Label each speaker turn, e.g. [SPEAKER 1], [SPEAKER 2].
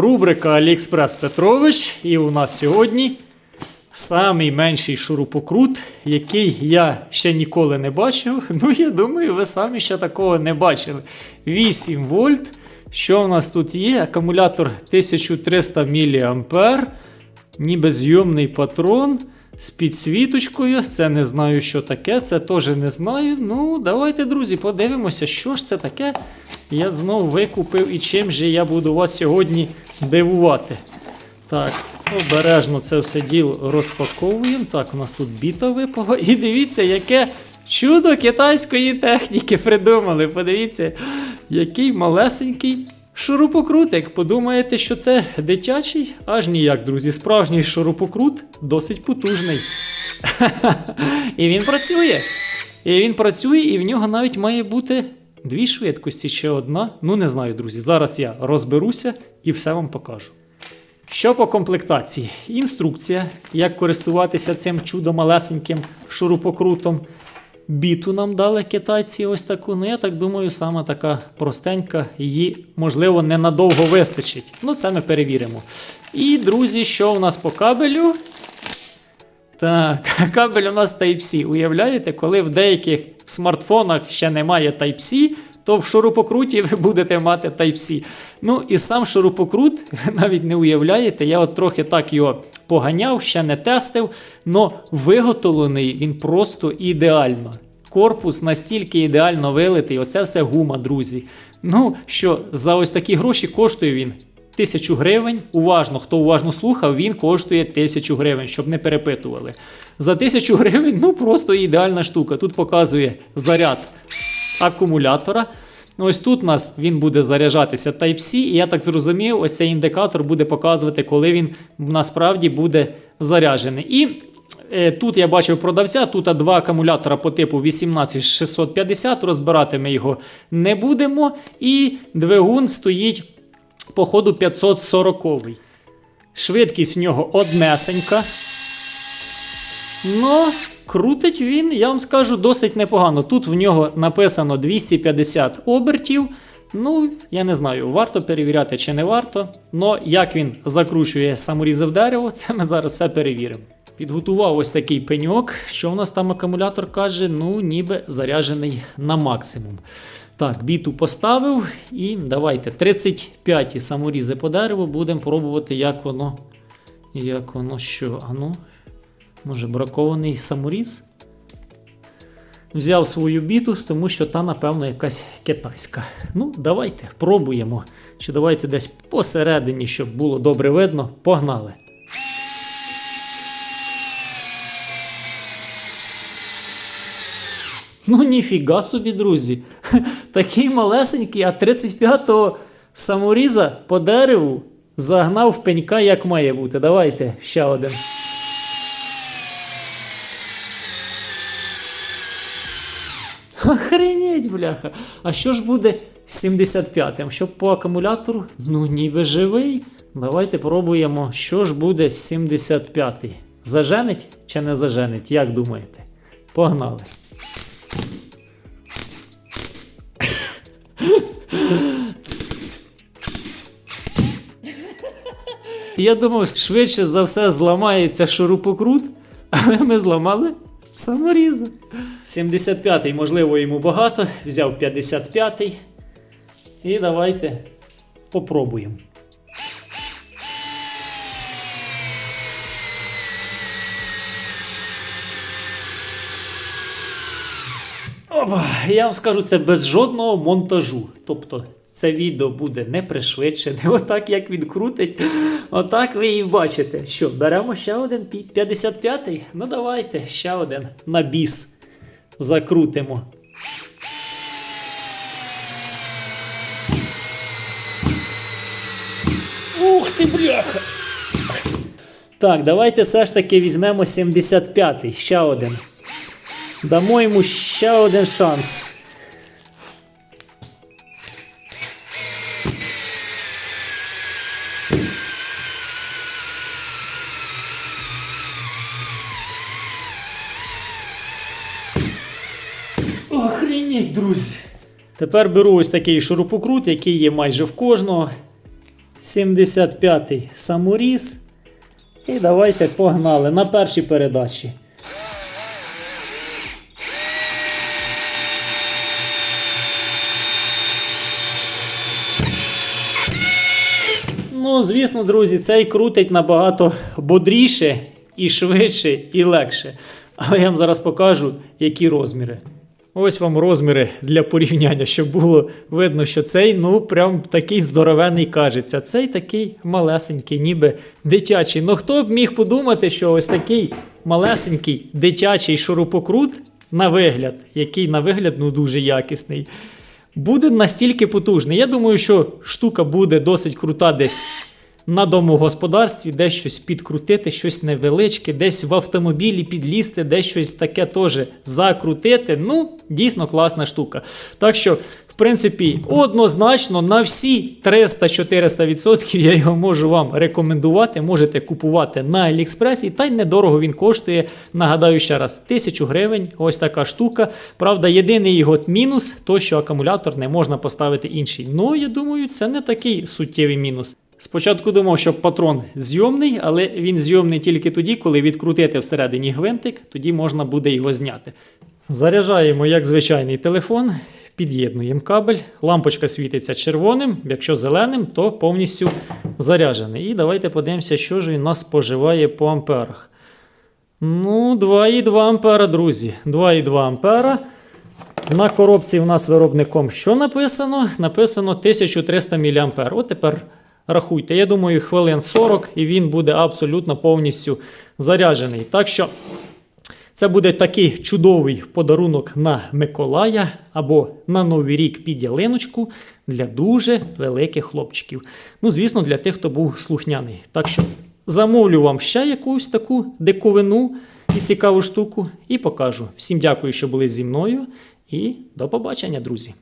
[SPEAKER 1] Рубрика Аліекспрес Петрович. І у нас сьогодні самий менший шурупокрут, який я ще ніколи не бачив. Ну, я думаю, ви самі ще такого не бачили. 8 вольт. Що у нас тут є? Акумулятор 1300 мА, ніби зйомний патрон. З підсвіточкою, це не знаю, що таке, це теж не знаю. Ну, давайте, друзі, подивимося, що ж це таке. Я знову викупив і чим же я буду вас сьогодні дивувати. Так, обережно це все діло розпаковуємо. Так, у нас тут біта випала. І дивіться, яке чудо китайської техніки придумали. Подивіться, який малесенький шурупокрутик. Подумаєте, що це дитячий? Аж ніяк, друзі. Справжній шурупокрут досить потужний. І він працює. І він працює, і в нього навіть має бути дві швидкості, ще одна. Ну, не знаю, друзі. Зараз я розберуся і все вам покажу. Що по комплектації? Інструкція, як користуватися цим чудо-малесеньким шурупокрутом. Біту нам дали китайці ось таку. Ну, я так думаю, саме така простенька, її, можливо, ненадовго вистачить. Ну, це ми перевіримо. І, друзі, що у нас по кабелю? Так, кабель у нас Type-C. Уявляєте, коли в деяких смартфонах ще немає Type-C, то в шурупокруті ви будете мати Type-C. Ну і сам шурупокрут, ви навіть не уявляєте, я от трохи так його поганяв, ще не тестив, але виготовлений він просто ідеально. Корпус настільки ідеально вилитий, оце все гума, друзі. Ну що, за ось такі гроші коштує він Тисячу гривень. Уважно, хто уважно слухав, він коштує тисячу гривень, щоб не перепитували. За тисячу гривень, ну просто ідеальна штука. Тут показує заряд акумулятора. Ось тут у нас він буде заряджатися Type-C, і я так зрозумів, ось цей індикатор буде показувати, коли він насправді буде заряджений. І е, тут я бачив продавця, тут два акумулятора по типу 18650, розбирати ми його не будемо. І двигун стоїть по ходу 540. Швидкість в нього однесенька. Ну, крутить він, я вам скажу, досить непогано. Тут в нього написано 250 обертів. Ну, я не знаю, варто перевіряти чи не варто. Но як він закручує саморізав дерево, це ми зараз все перевіримо. Підготував ось такий пеньок. Що у нас там акумулятор каже? Ну, ніби заряджений на максимум. Так, біту поставив і давайте 35 саморізи по дереву будемо пробувати, як воно. Як воно що? Ану, може, бракований саморіз? Взяв свою біту, тому що та, напевно, якась китайська. Ну, давайте пробуємо. Чи давайте десь посередині, щоб було добре видно. Погнали. Ну, ніфіга собі, друзі. Такий малесенький, а 35-го саморіза по дереву загнав в пенька, як має бути. Давайте ще один. Охренеть, бляха. А що ж буде 75-м? Щоб по акумулятору? Ну, ніби живий. Давайте пробуємо, що ж буде 75-й. Заженить чи не заженить? Як думаєте? Погнали. Я думав, швидше за все зламається шурупокрут, але ми зламали саморіза. 75-й, можливо, йому багато. Взяв 55-й. І давайте попробуємо. Я вам скажу, це без жодного монтажу. Тобто це відео буде не пришвидшене, отак як він крутить. Отак ви і бачите. Що, беремо ще один 55-й? Ну давайте ще один на біс закрутимо. Ух ти, бляха! Так, давайте все ж таки візьмемо 75-й, ще один. Дамо йому ще один шанс. Охренеть, друзі. Тепер беру ось такий шурупокрут, який є майже в кожного. 75-й саморіз. І давайте погнали на першій передачі. Ну, звісно, друзі, цей крутить набагато бодріше і швидше, і легше. Але я вам зараз покажу, які розміри. Ось вам розміри для порівняння, щоб було видно, що цей, ну, прям такий здоровений кажеться. Цей такий малесенький, ніби дитячий. Ну хто б міг подумати, що ось такий малесенький дитячий шурупокрут на вигляд, який на вигляд ну, дуже якісний, буде настільки потужний. Я думаю, що штука буде досить крута десь на домогосподарстві, десь щось підкрутити, щось невеличке, десь в автомобілі підлізти, десь щось таке теж закрутити. Ну, дійсно класна штука. Так що, в принципі, однозначно на всі 300-400% я його можу вам рекомендувати. Можете купувати на Аліекспресі, та й недорого він коштує. Нагадаю ще раз, 1000 гривень. Ось така штука. Правда, єдиний його мінус, то що акумулятор не можна поставити інший. Ну, я думаю, це не такий суттєвий мінус. Спочатку думав, що патрон зйомний, але він зйомний тільки тоді, коли відкрутити всередині гвинтик, тоді можна буде його зняти. Заряджаємо як звичайний телефон, під'єднуємо кабель, лампочка світиться червоним, якщо зеленим, то повністю заряджений. І давайте подивимося, що ж він нас споживає по амперах. Ну, 2,2 ампера, друзі. 2,2 ампера. На коробці у нас виробником що написано? Написано 1300 мА. От тепер рахуйте. Я думаю, хвилин 40 і він буде абсолютно повністю заряджений. Так що це буде такий чудовий подарунок на Миколая або на Новий рік під ялиночку для дуже великих хлопчиків. Ну, звісно, для тих, хто був слухняний. Так що замовлю вам ще якусь таку диковину і цікаву штуку і покажу. Всім дякую, що були зі мною, і до побачення, друзі!